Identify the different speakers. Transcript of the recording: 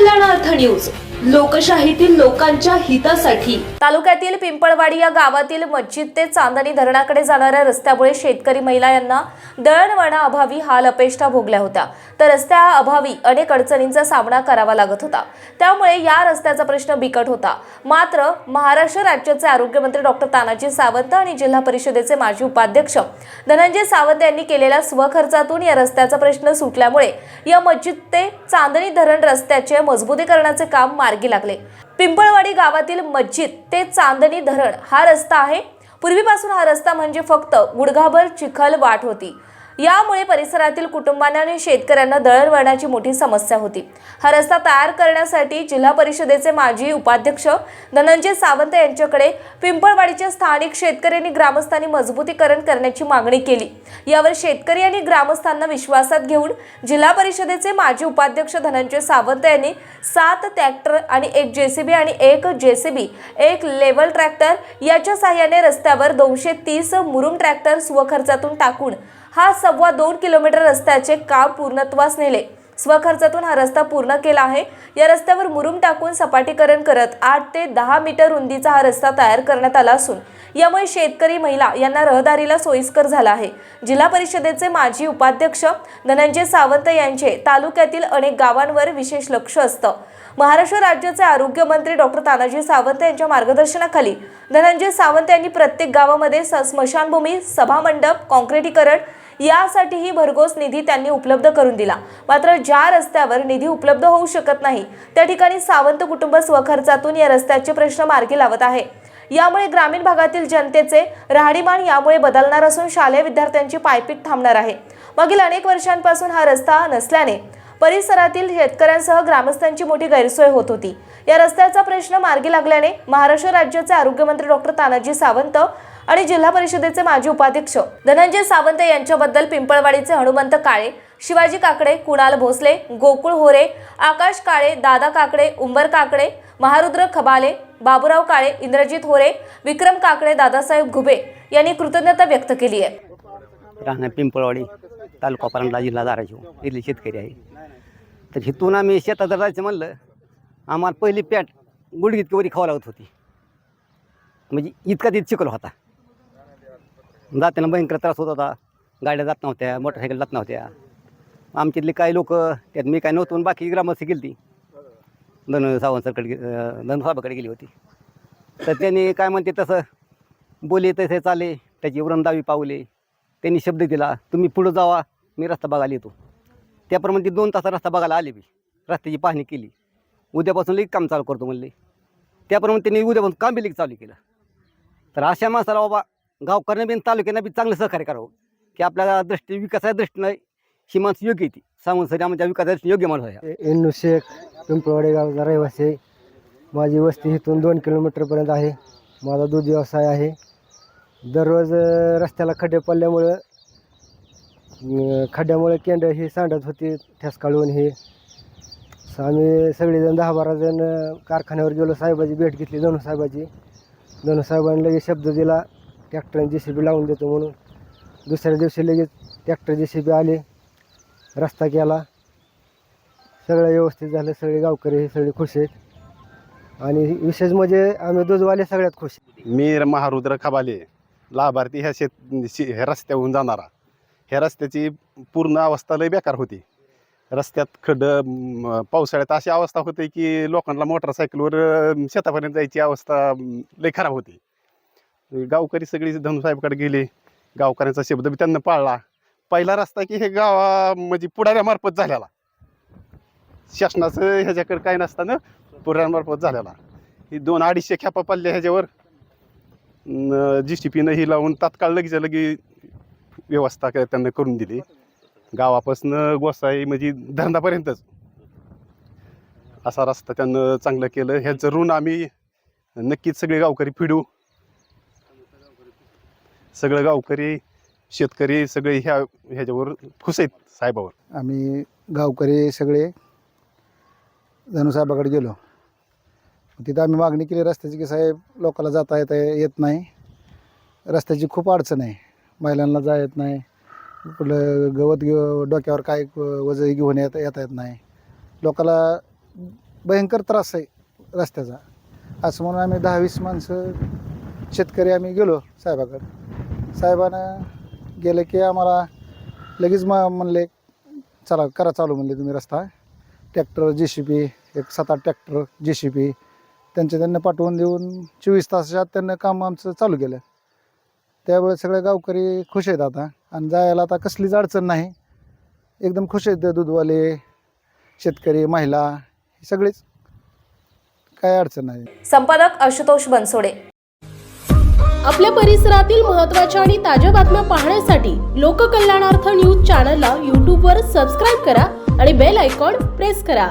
Speaker 1: News. लोकशाहीतील लोकांच्या हितासाठी.
Speaker 2: तालुक्यातील पिंपळवाडी या गावातील मस्जिद ते चांदणी धरणाकडे जाणाऱ्या रस्त्यामुळे शेतकरी महिला यांना दळणवळणाअभावी हाल अपेष्टा भोगल्या होत्या. तर रस्त्याअभावी अनेक अडचणींचा सामना करावा लागत होता. त्यामुळे या रस्त्याचा प्रश्न बिकट होता. मात्र महाराष्ट्र राज्याचे आरोग्यमंत्री डॉक्टर तानाजी सावंत आणि जिल्हा परिषदेचे माजी उपाध्यक्ष धनंजय सावंत यांनी केलेल्या स्वखर्चातून या रस्त्याचा प्रश्न सुटल्यामुळे या मस्जिद ते चांदणी धरण रस्त्याचे मजबूतीकरणाचे काम मार्गी लागले. पिंपळवाडी गावातील मस्जिद ते चांदणी धरण हा रस्ता आहे. पूर्वीपासून हा रस्ता म्हणजे फक्त गुडघाभर चिखल वाट होती. यामुळे परिसरातील कुटुंबांना आणि शेतकऱ्यांना दळणवळणाची मोठी समस्या होती. हा रस्ता तयार करण्यासाठी जिल्हा परिषदेचे माजी उपाध्यक्ष धनंजय सावंत यांच्याकडे पिंपळवाडीच्या स्थानिक शेतकऱ्यांनी ग्रामस्थांनी मजबूतीकरण करण्याची मागणी केली. यावर शेतकरी आणि ग्रामस्थांना विश्वासात घेऊन जिल्हा परिषदेचे माजी उपाध्यक्ष धनंजय सावंत यांनी सात ट्रॅक्टर आणि एक जेसीबी आणि एक जेसीबी एक लेवल ट्रॅक्टर याच्या सहाय्याने रस्त्यावर दोनशे तीस मुरुम ट्रॅक्टर स्वखर्चातून टाकून हा सव्वा दोन किलोमीटर रस्त्याचे काम पूर्णत्वास नेले. स्वखर्चातून हा रस्ता पूर्ण केला आहे. या रस्त्यावर मुरुम टाकून सपाटीकरण करत आठ ते दहा मीटर रुंदीचा हा रस्ता तयार करण्यात आला असून यामुळे शेतकरी महिला यांना रहदारीला सोयीस्कर झाला आहे. जिल्हा परिषदेचे माजी उपाध्यक्ष धनंजय सावंत यांचे तालुक्यातील अनेक गावांवर विशेष लक्ष असतं. महाराष्ट्र राज्याचे आरोग्यमंत्री डॉक्टर तानाजी सावंत यांच्या मार्गदर्शनाखाली धनंजय सावंत यांनी प्रत्येक गावामध्ये स्मशानभूमी सभामंडप काँक्रिटीकरण यासाठीही भरघोस निधी त्यांनी उपलब्ध करून दिला. मात्र ज्या रस्त्यावर निधी उपलब्ध होऊ शकत नाही त्या ठिकाणी सावंत कुटुंब स्वखर्चातून या रस्त्याचे प्रश्न मार्गी लावत आहे. यामुळे ग्रामीण भागातील जनतेचे राहणीमान यामुळे बदलणार असून शालेय विद्यार्थ्यांची पायपीट थांबणार आहे. मागील अनेक वर्षांपासून हा रस्ता नसल्याने परिसरातील शेतकऱ्यांसह ग्रामस्थांची मोठी गैरसोय होत होती. या रस्त्याचा प्रश्न मार्गी लागल्याने महाराष्ट्र राज्याचे आरोग्यमंत्री डॉक्टर तानाजी सावंत आणि जिल्हा परिषदेचे माजी उपाध्यक्ष धनंजय सावंत यांच्याबद्दल पिंपळवाडीचे हनुमंत काळे शिवाजी काकडे कुणाल भोसले गोकुळ होरे आकाश काळे दादा काकडे उंबर काकडे महारुद्र खबाले बाबूराव काळे इंद्रजित होरे विक्रम काकडे दादासाहेब घुबे यांनी कृतज्ञता व्यक्त केली आहे.
Speaker 3: राहणार पिंपळवाडी तालुका परंडला जिल्हा धाराशिव इथले शेतकरी आहे. तर इथून आम्ही शेतात जायचं म्हणलं आम्हाला पहिली पॅट गुडगीत वरी खावं लागत होती. म्हणजे इतका तिथे चिकल होता. जाताना भयंकर त्रास होत होता. गाड्या जात नव्हत्या मोटरसायकल जात नव्हत्या. आमच्यातले काही लोक त्यात मी काय नव्हतो बाकी ग्रामस्थ गेली ती धन सावंतकडे गे धनसाहेबाकडे गेली होती. तर त्यांनी काय म्हणते तसं बोले तसे चाले त्याची वृंदावी पावले. त्यांनी शब्द दिला तुम्ही पुढं जावा मी रस्ता बघायला येतो. त्याप्रमाणे ती दोन तास रस्ता बघायला आले मी रस्त्याची पाहणी केली. उद्यापासून लगेच काम चालू करतो म्हणले. त्याप्रमाणे त्यांनी उद्यापासून काम बी लगेच चालू केलं. तर अशा माणसाला बाबा गावकऱ्यांना बी तालुक्यांना बी चांगलं सहकार्य करावं. की आपल्याला दृष्टी विकासाच्या दृष्टीनं ही माणसं योग्य येते सावंतसरी आमच्या विकासाच्या दृष्टीने योग्य माणूस आहे.
Speaker 4: एन्नू शेख पिंपळवाडे गावचा रहिवासी आहे. माझी वस्ती इथून दोन किलोमीटरपर्यंत आहे. माझा दूध व्यवसाय आहे. दररोज रस्त्याला खड्डे पडल्यामुळं खड्ड्यामुळे केंद्र ही सांडत होती ठेसकाळून काढून हे. आम्ही सगळेजण दहा बारा जण कारखान्यावर गेलो साहेबाची भेट घेतली धनु साहेबाची. धनु साहेबांनी लगेच शब्द दिला ट्रॅक्टर जे सी बी लावून देतो म्हणून. दुसऱ्या दिवशी लगेच ट्रॅक्टर जे सी बी आले रस्ता केला. सगळं व्यवस्थित झालं सगळे गावकरी हे सगळे खुश आहेत. आणि विशेष म्हणजे आम्ही दुधवाले सगळ्यात खुश
Speaker 5: मी महारुद्र खबाले लाभार्थी ह्या शेत शे- ह्या रस्त्याहून जाणारा. ह्या रस्त्याची पूर्ण अवस्था लय बेकार होती. रस्त्यात खड पावसाळ्यात अशी अवस्था होती की लोकांना मोटरसायकलवर शेतापर्यंत जायची अवस्था लई खराब होती. गावकरी सगळी धनुसाहेबकडे गेले. गावकऱ्यांचा शब्द बी त्यांना पाळला. पहिला रस्ता की हे गावा म्हणजे पुढाऱ्यामार्फत झालेला. शासनाचं ह्याच्याकडे काय नसताना पुढाऱ्यामार्फत झालेला. ही दोन अडीचशे खेपा पडल्या ह्याच्यावर. जी सी पीनं ही लावून तात्काळ लगेच लगे व्यवस्था क- त्यांना करून दिली. गावापासनं गोसाई म्हणजे धरणापर्यंतच. असा रस्ता त्यांनं चांगलं केलं. ह्याचं ऋण आम्ही नक्कीच सगळे गावकरी फिडू. सगळं गावकरी शेतकरी सगळे ह्या ह्याच्यावर खुश आहेत साहेबावर.
Speaker 6: आम्ही गावकरी सगळे धनुसाहेबाकडे गेलो. तिथं आम्ही मागणी केली रस्त्याची की साहेब लोकांना जाता येता येत नाही. रस्त्याची खूप अडचण आहे. महिलांना जा येत नाही. कुठलं गवत घेऊ डोक्यावर काय वजही घेऊन येता येता येत नाही. लोकाला भयंकर त्रास आहे रस्त्याचा. असं म्हणून आम्ही दहा वीस माणसं शेतकरी आम्ही गेलो साहेबाकडे. साहेबानं गेले की आम्हाला लगेच म म्हणले चला करा चालू म्हणले तुम्ही रस्ता. ट्रॅक्टर जे सी पी एक सात आठ ट्रॅक्टर जे सी पी त्यांचे त्यांना पाठवून देऊन चोवीस तासाच्या आत त्यांना काम आमचं चालू केलं. त्यावेळेस सगळे गावकरी खुश आहेत आता. आणि जायला आता कसलीच अडचण नाही. एकदम खुश आहेत ते दूधवाले शेतकरी महिला हे सगळेच. काय अडचण नाही.
Speaker 2: संपादक आशुतोष बनसोडे.
Speaker 7: आपल्या परिसरातील महत्त्वाच्या आणि ताज्या बातम्या पाहण्यासाठी लोककल्याणार्थ न्यूज चॅनलला यूट्यूबवर सबस्क्राईब करा आणि बेल आयकॉन प्रेस करा.